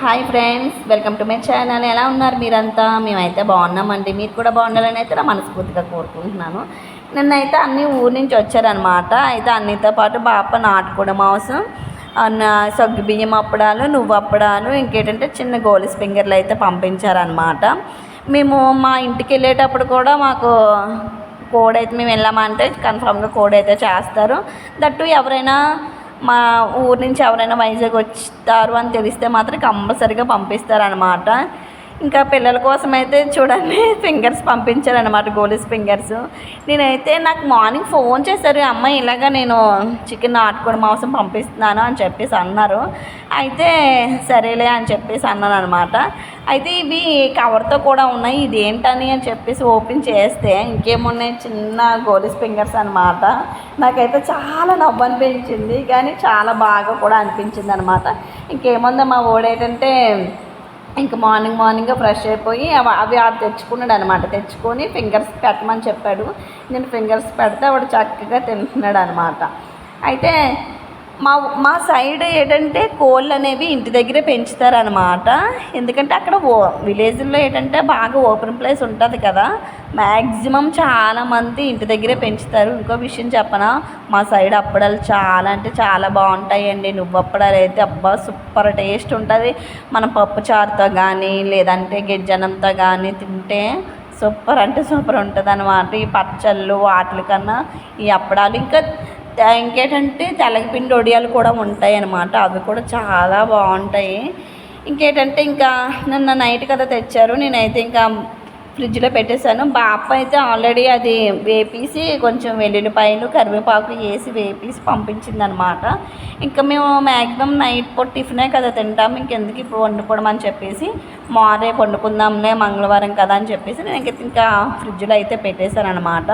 Hi friends welcome to my channel. ఎలా ఉన్నారు మీరంతా? మేమైతే బాగున్నామండి. మీరు కూడా బాగుండాలని అయితే నా మనస్ఫూర్తిగా కోరుకుంటున్నాను. నిన్నైతే అన్ని ఊరి నుంచి వచ్చారనమాట అయితే అన్నితో పాటు బాప నాటుకోవడం మాంసం అన్న సగ్గు బియ్యం అప్పడాలు నువ్వు అప్పడాలు ఇంకేంటంటే చిన్న గోలి స్పింగర్లు అయితే పంపించారనమాట మేము మా ఇంటికి వెళ్ళేటప్పుడు కూడా మాకు కోడ్ అయితే మేము వెళ్ళామంటే కన్ఫామ్గా కోడ్ అయితే చేస్తారు. దట్టు ఎవరైనా మా ఊరు నుంచి ఎవరైనా వైజాగ్ వస్తారు అని తెలిస్తే మాత్రం కంపల్సరీగా పంపిస్తారనమాట ఇంకా పిల్లల కోసం అయితే చూడండి ఫింగర్స్ పంపించారనమాట గోలీస్ ఫింగర్స్ నేనైతే నాకు మార్నింగ్ ఫోన్ చేశారు అమ్మాయి ఇలాగా నేను చికెన్ నాటుకోడి మాంసం పంపిస్తున్నాను అని చెప్పేసి అన్నారు. అయితే సరేలే అని చెప్పేసి అన్నాను అనమాట అయితే ఇవి కవర్తో కూడా ఉన్నాయి ఇది ఏంటని అని చెప్పేసి ఓపెన్ చేస్తే ఇంకేమున్నాయి చిన్న గోలీస్ ఫింగర్స్ అనమాట నాకైతే చాలా నవ్వు అనిపించింది కానీ చాలా బాగా కూడా అనిపించింది అనమాట ఇంకేముందో మా ఓడేటంటే ఇంక మార్నింగ్ మార్నింగ్ ఫ్రెష్ అయిపోయి అవి అవి తెచ్చుకున్నాడు అనమాట తెచ్చుకొని ఫింగర్స్ పెట్టమని చెప్పాడు. నేను ఫింగర్స్ పెడితే వాడు చక్కగా తింటున్నాడు అనమాట అయితే మా మా సైడ్ ఏంటంటే కోళ్ళు అనేవి ఇంటి దగ్గరే పెంచుతారనమాట ఎందుకంటే అక్కడ ఓ విలేజ్లో ఏంటంటే బాగా ఓపెన్ ప్లేస్ ఉంటుంది కదా. మ్యాక్సిమం చాలామంది ఇంటి దగ్గరే పెంచుతారు. ఇంకో విషయం చెప్పనా? మా సైడ్ అప్పడాలు చాలా అంటే చాలా బాగుంటాయండి. నువ్వు అప్పడాలు అయితే అబ్బా సూపర్ టేస్ట్ ఉంటుంది. మనం పప్పు చారుతో కానీ లేదంటే గిజ్జనంతో కానీ తింటే సూపర్ అంటే సూపర్ ఉంటుంది అనమాట ఈ పచ్చళ్ళు వాటి కన్నా ఈ అప్పడాలు ఇంకా ఇంకేంటంటే తెల్లగపిండి వడియాలు కూడా ఉంటాయి అన్నమాట అవి కూడా చాలా బాగుంటాయి. ఇంకేంటంటే ఇంకా నిన్న నైట్ కదా తెచ్చారు. నేనైతే ఇంకా ఫ్రిడ్జ్లో పెట్టేశాను. బాప అయితే ఆల్రెడీ అది వేపేసి కొంచెం వెల్లుల్లిపాయలు కరివేపాకు వేసి వేపేసి పంపించింది అనమాట ఇంకా మేము మ్యాక్సిమం నైట్ పూట టిఫినే కదా తింటాం. ఇంకెందుకు ఇప్పుడు వండుకోవడం అని చెప్పేసి మారే వండుకుందాంలే మంగళవారం కదా అని చెప్పేసి నేను ఇంక ఇంకా ఫ్రిడ్జ్లో అయితే పెట్టేశాను అనమాట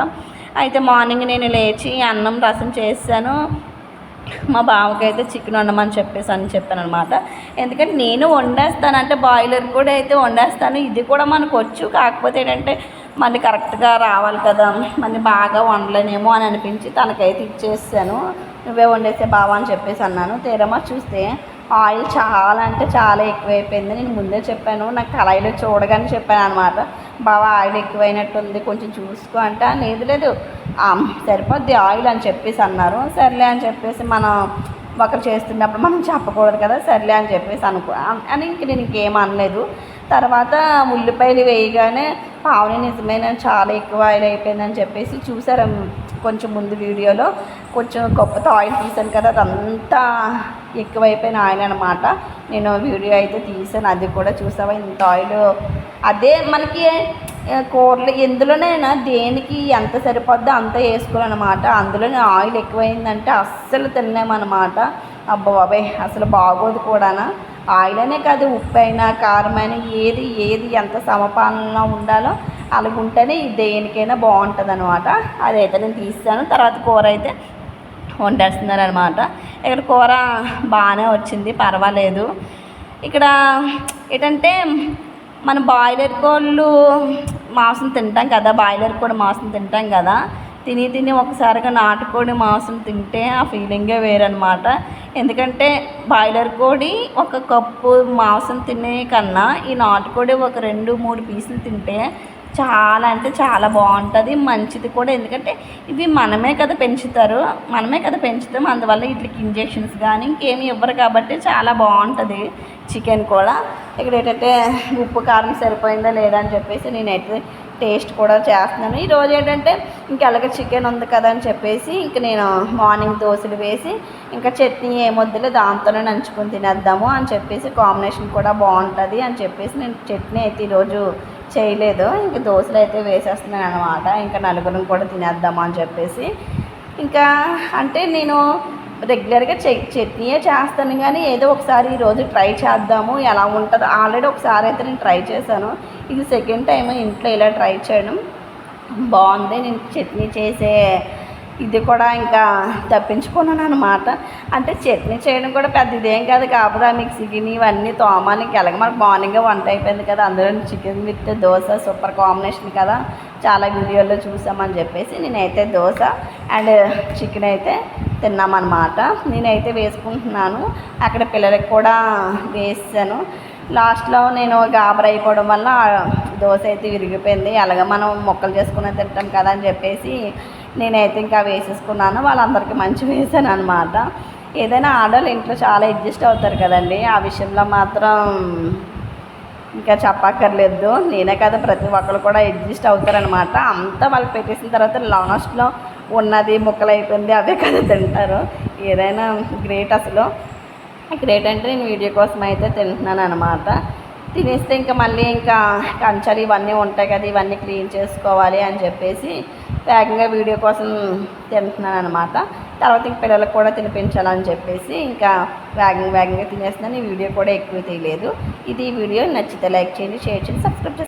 అయితే మార్నింగ్ నేను లేచి అన్నం రసం చేశాను. మా బావకైతే చికెన్ వండమని చెప్పేసి అని చెప్పాను అనమాట ఎందుకంటే నేను వండేస్తానంటే బాయిలర్ కూడా అయితే వండేస్తాను. ఇది కూడా మనకు వచ్చు కాకపోతే ఏంటంటే మళ్ళీ కరెక్ట్గా రావాలి కదా. మళ్ళీ బాగా వండలేనేమో అని అనిపించి తనకైతే ఇచ్చేసాను. నువ్వే వండేసే బావా అని చెప్పేసి అన్నాను. తీరమా చూస్తే ఆయిల్ చాలా అంటే చాలా ఎక్కువైపోయింది. నేను ముందే చెప్పాను. నాకు కళాయిలో చూడగానే చెప్పాను అనమాట బావా ఆయిల్ ఎక్కువైనట్టుంది. కొంచెం చూసుకో అంటే. లేదు లేదు. సరిపోద్ది ఆయిల్ అని చెప్పేసి అన్నారు. సర్లే అని చెప్పేసి మనం ఒకరు చేస్తున్నప్పుడు మనం చెప్పకూడదు కదా సర్లే అని చెప్పేసి అనుకో అని ఇంక నేను ఇంకేం అనలేదు. తర్వాత ఉల్లిపాయలు వేయగానే పావుని నిజమైన చాలా ఎక్కువ ఆయిల్ అయిపోయిందని చెప్పేసి చూసారు కొంచెం ముందు వీడియోలో. కొంచెం గొప్పతో ఆయిల్ తీసాను కదా అదంతా ఎక్కువైపోయిన ఆయిల్ అనమాట నేను వీడియో అయితే తీసాను అది కూడా చూసావా? ఇంత ఆయిల్ అదే మనకి కూరలు ఎందులోనైనా దేనికి ఎంత సరిపోద్దో అంత వేసుకోవాలన్నమాట. అందులోనే ఆయిల్ ఎక్కువైందంటే అస్సలు తినలేమన్నమాట. అబ్బా బాబాయ్ అసలు బాగోదు కూడానా. ఆయిల్ అనే కాదు ఉప్పు అయినా కారం అయినా ఏది ఏది ఎంత సమపాలనలో ఉండాలో అలాగ ఉంటేనే దేనికైనా బాగుంటుంది అనమాట అదైతే నేను తీస్తాను తర్వాత కూర అయితే వండేస్తున్నారు అనమాట ఇక్కడ కూర బాగానే వచ్చింది పర్వాలేదు. ఇక్కడ ఏంటంటే మన బాయిలర్ కోళ్ళు మాంసం తింటాం కదా బాయిలర్ కూడా మాంసం తింటాం కదా తిని తిని ఒకసారిగా నాటుకోడి మాంసం తింటే ఆ ఫీలింగే వేరనమాట ఎందుకంటే బాయిలర్ కోడి ఒక కప్పు మాంసం తినే కన్నా ఈ నాటుకోడి ఒక రెండు మూడు పీసులు తింటే చాలా అంటే చాలా బాగుంటుంది మంచిది కూడా. ఎందుకంటే ఇవి మనమే కదా పెంచుతారు మనమే కదా పెంచుతాం. అందువల్ల వీటికి ఇంజెక్షన్స్ కానీ ఇంకేమి ఇవ్వరు కాబట్టి చాలా బాగుంటుంది చికెన్ కూడా. ఇక్కడ ఏంటంటే ఉప్పు కారం సరిపోయిందా లేదా అని చెప్పేసి నేనైతే టేస్ట్ కూడా చేస్తున్నాను. ఈరోజు ఏంటంటే ఇంకెలాగ చికెన్ ఉంది కదా అని చెప్పేసి ఇంక నేను మార్నింగ్ దోశలు వేసి ఇంకా చట్నీ ఏమొద్దులే దాంతోనే నంచుకొని తినేద్దాము అని చెప్పేసి కాంబినేషన్ కూడా బాగుంటుంది అని చెప్పేసి నేను చట్నీ అయితే ఈరోజు చేయలేదు. ఇంక దోశలు అయితే వేసేస్తున్నాను అనమాట ఇంకా నలుగురం కూడా తినేద్దామని అని చెప్పేసి. ఇంకా అంటే నేను రెగ్యులర్గా చె చట్నీయే చేస్తాను కానీ ఏదో ఒకసారి ఈరోజు ట్రై చేద్దాము. ఎలా ఉంటుందో ఆల్రెడీ ఒకసారి అయితే నేను ట్రై చేశాను. ఇది సెకండ్ టైం ఇంట్లో ఇలా ట్రై చేయడం. బాగుంది. నేను చట్నీ చేసే ఇది కూడా ఇంకా తప్పించుకున్నాను అనమాట అంటే చట్నీ చేయడం కూడా పెద్ద ఇదేం కాదు కాకపోతే ఆ మిక్సీకి ఇవన్నీ తోమానికి ఎలాగ మనకు మార్నింగ్ వంట అయిపోయింది కదా అందులో chicken with dosa super combination కదా. చాలా వీడియోల్లో చూసామని చెప్పేసి నేనైతే దోశ అండ్ చికెన్ అయితే తిన్నామన్నమాట. నేనైతే వేసుకుంటున్నాను. అక్కడ పిల్లలకి కూడా వేసాను. లాస్ట్లో నేను గాబర అయిపోవడం వల్ల దోశ అయితే విరిగిపోయింది. అలాగే మనం మొక్కలు చేసుకుని తింటాం కదా అని చెప్పేసి నేనైతే ఇంకా వేసేసుకున్నాను. వాళ్ళందరికీ మంచి వేసాను అనమాట ఏదైనా ఆడవాళ్ళు ఇంట్లో చాలా అడ్జస్ట్ అవుతారు కదండి. ఆ విషయంలో మాత్రం ఇంకా చెప్పక్కర్లేదు. నేనే కదా ప్రతి ఒక్కరు కూడా అడ్జస్ట్ అవుతారనమాట అంతా వాళ్ళు పెట్టేసిన తర్వాత లాస్ట్లో ఉన్నది ముక్కలు అయిపోయింది అవే కదా తింటారు. ఏదైనా గ్రేట్ అసలు. గ్రేట్ అంటే నేను వీడియో కోసం అయితే తింటున్నాను అనమాట తినేస్తే ఇంకా మళ్ళీ ఇంకా కంచాలు ఇవన్నీ ఉంటాయి కదా ఇవన్నీ క్లీన్ చేసుకోవాలి అని చెప్పేసి వేగంగా వీడియో కోసం తింటున్నాను అనమాట తర్వాత ఇంక పిల్లలకు కూడా తినిపించాలని చెప్పేసి ఇంకా వేగంగా వేగంగా తినేస్తున్నాను. ఈ వీడియో కూడా ఎక్కువ తీయలేదు. ఇది వీడియో నచ్చితే లైక్ చేయండి షేర్ చేయండి సబ్స్క్రైబ్ చేసి